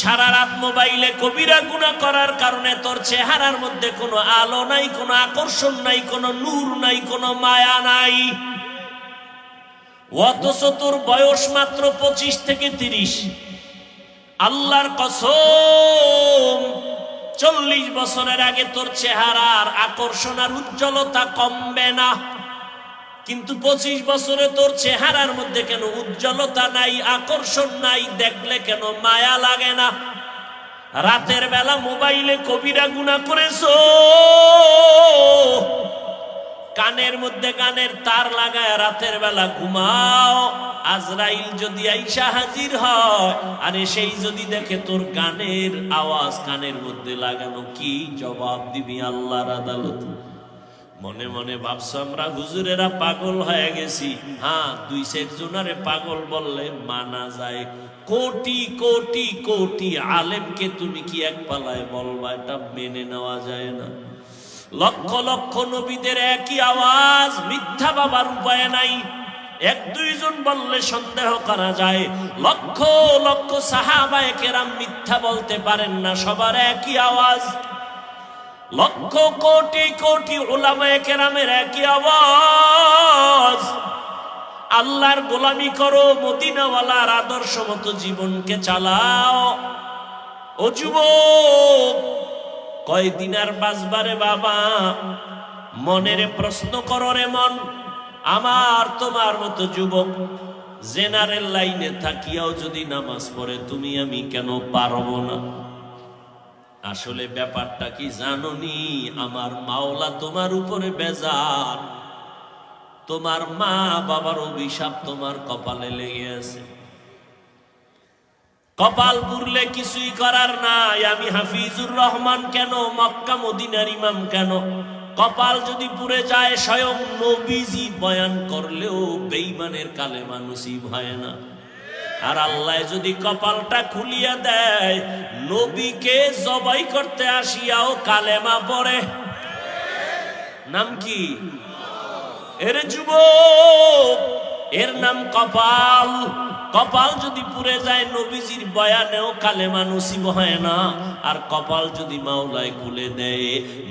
সারা রাত মোবাইলে কবিরা গুণা করার কারণে তোর চেহারার মধ্যে কোনো আলো নাই, কোনো আকর্ষণ নাই, কোনো নূর নাই, কোনো মায়া নাই। অথচ তোর বয়স মাত্র পঁচিশ থেকে তিরিশ। আল্লাহর কসম, চল্লিশ বছরের আগে তোর চেহারার আকর্ষণ আর উজ্জ্বলতা কমবে না। কিন্তু পঁচিশ বছরে তোর চেহারার মধ্যে কেন উজ্জ্বলতা নাই, আকর্ষণ নাই, দেখলে কেন মায়া লাগে না? রাতের বেলা মোবাইলে কবিরা গুণা করেছ। কানের মধ্যে কানের তার লাগায় রাতের বেলা ঘুমাও। আজরাইল যদি আইসা হাজির হয়, আরে সেই যদি দেখে তোর গানের আওয়াজ কানের মধ্যে লাগানো, কি জবাব দিবি আল্লাহর আদালত? মনে মনে ভাবছ আমরা হুজুরেরা পাগল হয়ে গেছি। হ্যাঁ দুই সেট জোনারে পাগল বললে মানা যায়। কোটি কোটি কোটি আলেমকে তুমি কি এক পালায় বলবা? এটা মেনে নেওয়া যায় না। লক্ষ লক্ষ নবীদের একই আওয়াজ, মিথ্যা বাবার উপায় নাই। এক, দুইজন বললে সন্দেহ করা যায়। লক্ষ লক্ষ সাহাবায়ে কেরাম মিথ্যা বলতে পারেন না, সবার একই আওয়াজ। লক্ষ কোটি কোটি ওলামায়ে কেরামের একই আওয়াজ। আল্লাহর গোলামি করো, মদিনাওয়ালার আদর্শ মতো জীবনকে চালাও। ও যুবক, কয়দিন আর বাঁচবারে বাবা? মনের প্রশ্ন করো রে মন। আমার, তোমার মতো যুবক, জেনারেল লাইনে থাকিয়াও যদি নামাজ পড়ে, তুমি আমি কেন পারব না? আসলে ব্যাপারটা কি জাননি? আমার মাওলা তোমার উপরে বেজার। তোমার মা বাবার অভিশাপ তোমার কপালে লেগে আছে। কপাল পুরলে কিছুই করার নাই। আমি হাফিজুর রহমান কেন? মক্কা মদিনার ইমাম কেন? কপাল যদি পুড়ে যায়, স্বয়ং নবীজি বয়ান করলেও বেইমানের কালে মানুষই ভয় না। আর আল্লাহ যদি কপালটা খুলিয়া দেয়, নবীকে জবাই করতে আসিয়াও কালেমা পড়ে। নাম কি? এর যুব এর নাম কপাল। কপাল যদি পুড়ে যায়, নবীজির বয়ানেও কালেমা নসিব হয় না। আর কপাল যদি মাওলায় খুলে দেয়,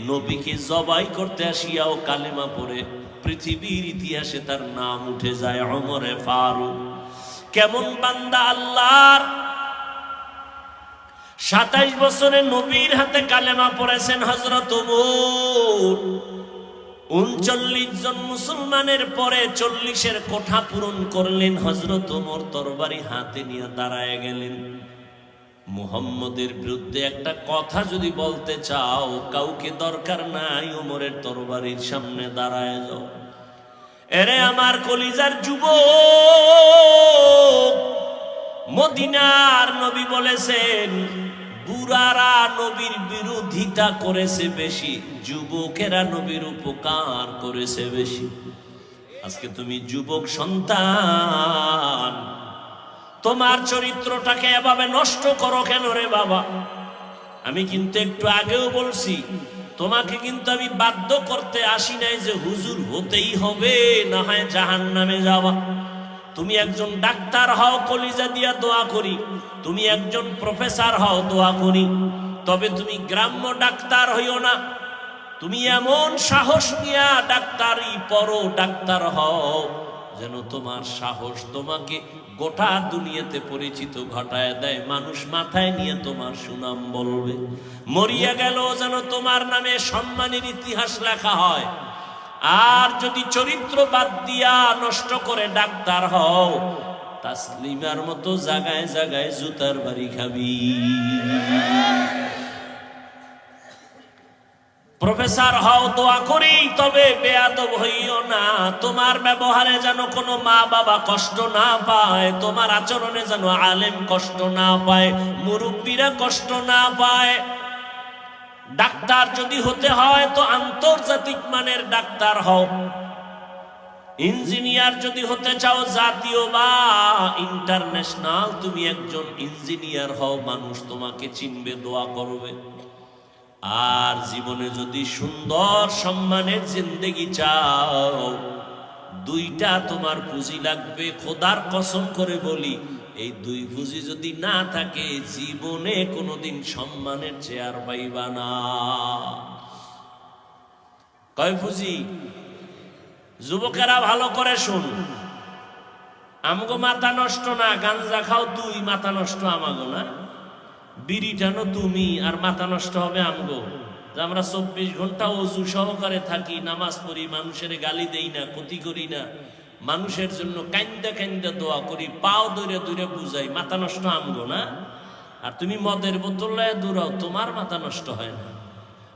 নবীকে জবাই করতে আসিয়াও কালেমা পড়ে। পৃথিবীর ইতিহাসে তার নাম উঠে যায় অমরে ফারুক। কেমন বান্দা আল্লাহর? সাতাইশ বছরে নবীর হাতে কালেমা পড়েছেন হজরত উনচল্লিশ জন মুসলমানের পরে চল্লিশের কোঠা পূরণ করলেন হজরত ওমর, তরবারি হাতে নিয়ে দাঁড়ায় গেলেন। মুহাম্মদের বিরুদ্ধে একটা কথা যদি বলতে চাও, কাউকে দরকার নাই ওমরের তরবারির সামনে দাঁড়ায় যাও। এরে আমার কলিজার যুব মদিনার নবী বলেছেন, বুড়ারা নবীর বিরোধিতা করেছে বেশি, যুবকেরা নবীর উপকার করেছে বেশি। আজকে তুমি যুবক সন্তান, তোমার চরিত্রটাকে এভাবে নষ্ট করো কেন রে বাবা? আমি কিন্তু একটু আগেও বলছি, তোমাকে কিন্তু আমি বাধ্য করতে আসি নাই যে হুজুর হতেই হবে, না হয় জাহান নামে যাওয়া। তুমি একজন ডাক্তার হও, কলিজা দিয়া দোয়া করি। তুমি একজন প্রফেসর হও, দোয়া করি। তবে তুমি গ্রাম্য ডাক্তার হইও না। তুমি এমন সাহস নিয়া ডাক্তারই পড়ো ডাক্তার হও, যেন তোমার সাহস তোমাকে গোটা দুনিয়াতে পরিচিত ঘটায় দেয়। মানুষ মাথায় নিয়ে তোমার সুনাম বলবে। মরিয়া গেল যেন তোমার নামে সম্মানের ইতিহাস লেখা হয়। আর যদি চরিত্র বাদ দিয়া নষ্ট করে ডাক্তার হও, তাসলিমার মতো জাগায় জাগায় জুতার বাড়ি খাবি। প্রফেসর, হও দোয়া করি, তবে বেয়াদব হইও না। তোমার ব্যবহারে যেন কোনো মা বাবা কষ্ট না পায়, তোমার আচরণে যেন আলেম কষ্ট না পায়, মুরব্বীরা কষ্ট না পায়। ডাক্তার যদি হতে হয় তো আন্তর্জাতিক মানের ডাক্তার হও। ইঞ্জিনিয়ার যদি হতে চাও, জাতীয় বা ইন্টারন্যাশনাল, তুমি একজন ইঞ্জিনিয়ার হও, মানুষ তোমাকে চিনবে, দোয়া করবে। আর জীবনে যদি সুন্দর সম্মানের জিন্দেগি চাও, দুইটা তোমার পুঁজি লাগবে। খোদার কসম করে বলি এই দুই পুঁজি যদি না থাকে, জীবনে কোনোদিন সম্মানের চেয়ার পাইবা না। কয় পুঁজি যুবকেরা ভালো করে শুন। আমগো মাথা নষ্ট না, গাঞ্জা খাও, তুই মাথা নষ্ট আমাগো না। বিড়ি টানো তুমি, আর মাথা নষ্ট হবে আমগো। আমরা চব্বিশ ঘণ্টা অজু সহকারে থাকি, নামাজ পড়ি, মানুষের গালি দেই না, ক্ষতি করি না। মানুষের জন্য কান্দা কান্দা দোয়া করি, পাও দৌড়ে দৌড়ে বুঝাই, মাথা নষ্ট আমগো না। আর তুমি মদের বোতল লয়ে দৌড়াও, তোমার মাথা নষ্ট হয় না।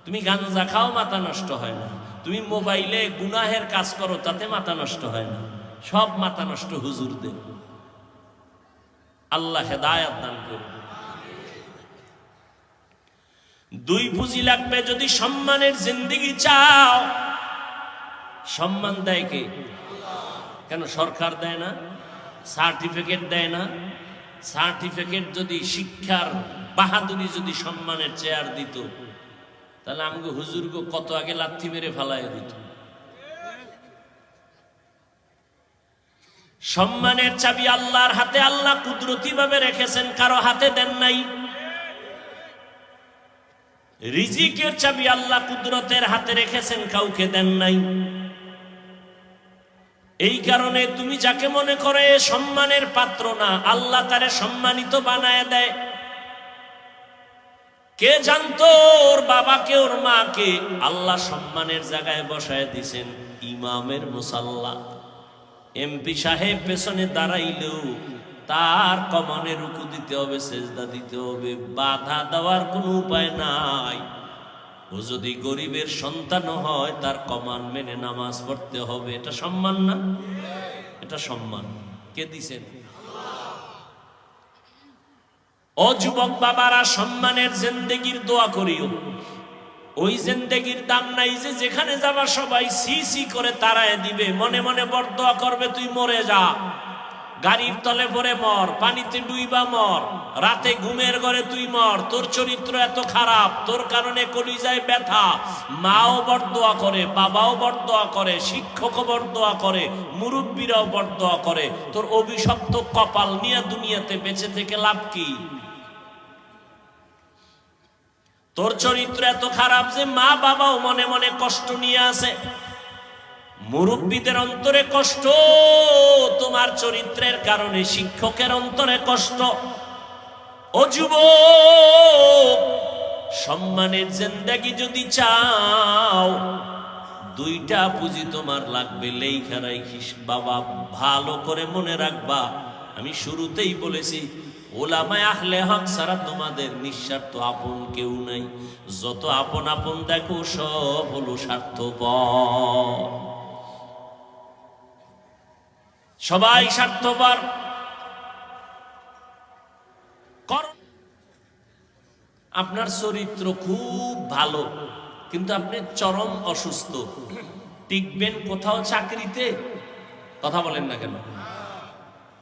তুমি গাঞ্জা খাও, মাথা নষ্ট হয় না। তুমি মোবাইলে গুনাহের কাজ করো, তাতে মাথা নষ্ট হয় না। সব মাথা নষ্ট হুজুর দেব আল্লাহ হেদায়াত দান করুন। দুই পুঁজি লাগবে যদি সম্মানের জিন্দিগি চাও। সম্মান দেয় কে? কেন সরকার দেয় না? সার্টিফিকেট দেয় না? সার্টিফিকেট যদি শিক্ষার বাহাদুরি যদি সম্মানের চেয়ার দিত, তাহলে আমাকে হুজুরকে কত আগে লাথি মেরে ফালাই দিত। সম্মানের চাবি আল্লাহর হাতে, আল্লাহ কুদরতি ভাবে রেখেছেন, কারও হাতে দেন নাই। রিজিকের চাবি আল্লাহ কুদরতের হাতে রেখেছেন, কাউকে দেন নাই। এই কারণে তুমি যাকে মনে করে সম্মানের পাত্র না, আল্লাহ তারে সম্মানিত বানায় দেয়। কে জানতো ওর বাবাকে, ওর মাকে? আল্লাহ সম্মানের জায়গায় বসায় দিছেন ইমামের মুসাল্লা এমপি সাহেব পেছনে দাঁড়াইলেও তার কমানে রুকু দিতে হবে, সেজদা দিতে হবে, বাধা দেওয়ার কোনো উপায় নাই। ও যদি গরিবের সন্তান হয়, তার কমান মেনে নামাজ পড়তে হবে। এটা সম্মান না? এটা সম্মান। কে দিছেন? ও যুবক বাবারা, সম্মানের জেন্দেগির দোয়া করিও। ওই জেন্দেগির দাম নাই যে যেখানে যাবা সবাই সি সি করে তারায় দিবে। মনে মনে বরদোয়া করবে, তুই মরে যা। গাড়ির তলে পরে মর, পানিতে ডুইবা মর, রাতে ঘুমের ঘরে তুই মর, তোর চরিত্র এত খারাপ, তোর কারণে কলিজায় ব্যথা। মাও বরদোয়া করে, বাবাও বরদোয়া করে, শিক্ষকও বরদোয়া করে, মুরব্বীরাও বরদোয়া করে। তোর অভিশপ্ত কপাল নিয়ে দুনিয়াতে বেঁচে থেকে লাভ কি? তোর চরিত্র এত খারাপ যে মা বাবাও মনে মনে কষ্ট নিয়ে আসে। মুরব্বীদের অন্তরে কষ্ট, তোমার চরিত্রের কারণে শিক্ষকের অন্তরে কষ্ট। ও যুব সম্মানের জেন্দাগি যদি চাও, দুইটা পুঁজি তোমার লাগবে রাখিস বাবা, ভালো করে মনে রাখবা। আমি শুরুতেই বলেছি, ওলামায় আহলে হক সারা তোমাদের নিঃস্বার্থ আপন কেউ নাই। যত আপন আপন দেখো, সব হলো স্বার্থপর। সবাই স্বার্থপর। আপনার চরিত্র খুব ভালো, কিন্তু আপনি চরম অসুস্থ। টিকবেন কোথাও চাকরিতে? কথা বলেন না কেন?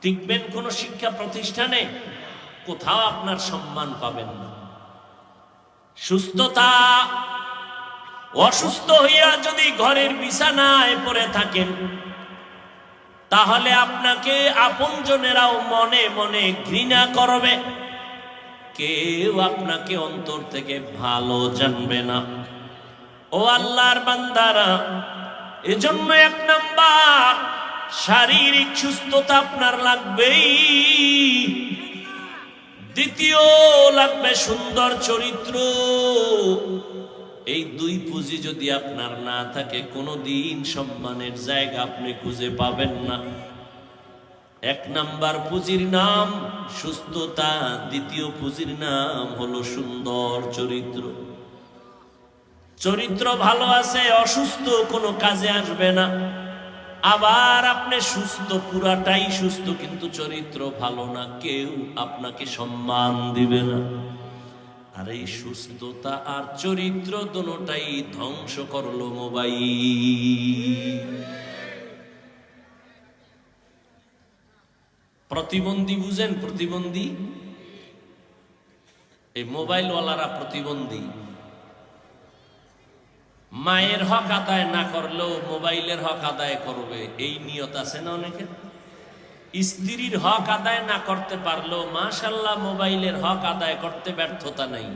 টিকবেন কোন শিক্ষা প্রতিষ্ঠানে? কোথাও আপনার সম্মান পাবেন না। সুস্থতা, অসুস্থ হইয়া যদি ঘরের বিছানায় পড়ে থাকেন তাহলে আপনাকে আপনজনেরাও মনে মনে ঘৃণা করবে। কেউ আপনাকে অন্তর থেকে ভালো জানবে না। ও আল্লাহর বান্দারা, এজন্য এক নাম্বার, শারীরিক সুস্থতা আপনার লাগবেই। দ্বিতীয় লাগবে সুন্দর চরিত্র। এই দুই পুঁজি যদি আপনার না থাকে কোনো দিন সম্মানের জায়গা আপনি খুঁজে পাবেন না। এক নাম্বার পুঁজির নাম, সুস্থতা। দ্বিতীয় পুঁজির নাম হলো সুন্দর চরিত্র। চরিত্র ভালো আছে, অসুস্থ কোনো কাজে আসবে না। আবার আপনি সুস্থ, পুরাটাই সুস্থ, কিন্তু চরিত্র ভালো না। কেউ আপনাকে সম্মান দিবে না। আর এই সুস্থতা আর চরিত্র দুটাই ধ্বংস করল মোবাইল। প্রতিবন্ধী বুঝেন প্রতিবন্ধী? এই মোবাইলওয়ালারা প্রতিবন্ধী। মায়ের হক আদায় না করলেও মোবাইলের হক আদায় করবে, এই নিয়ত আছে না অনেকে স্ত্রীর হক আদায় না করতে পারল মাশাল্লাহ মোবাইলের হক আদায় করতে ব্যর্থতা নেই।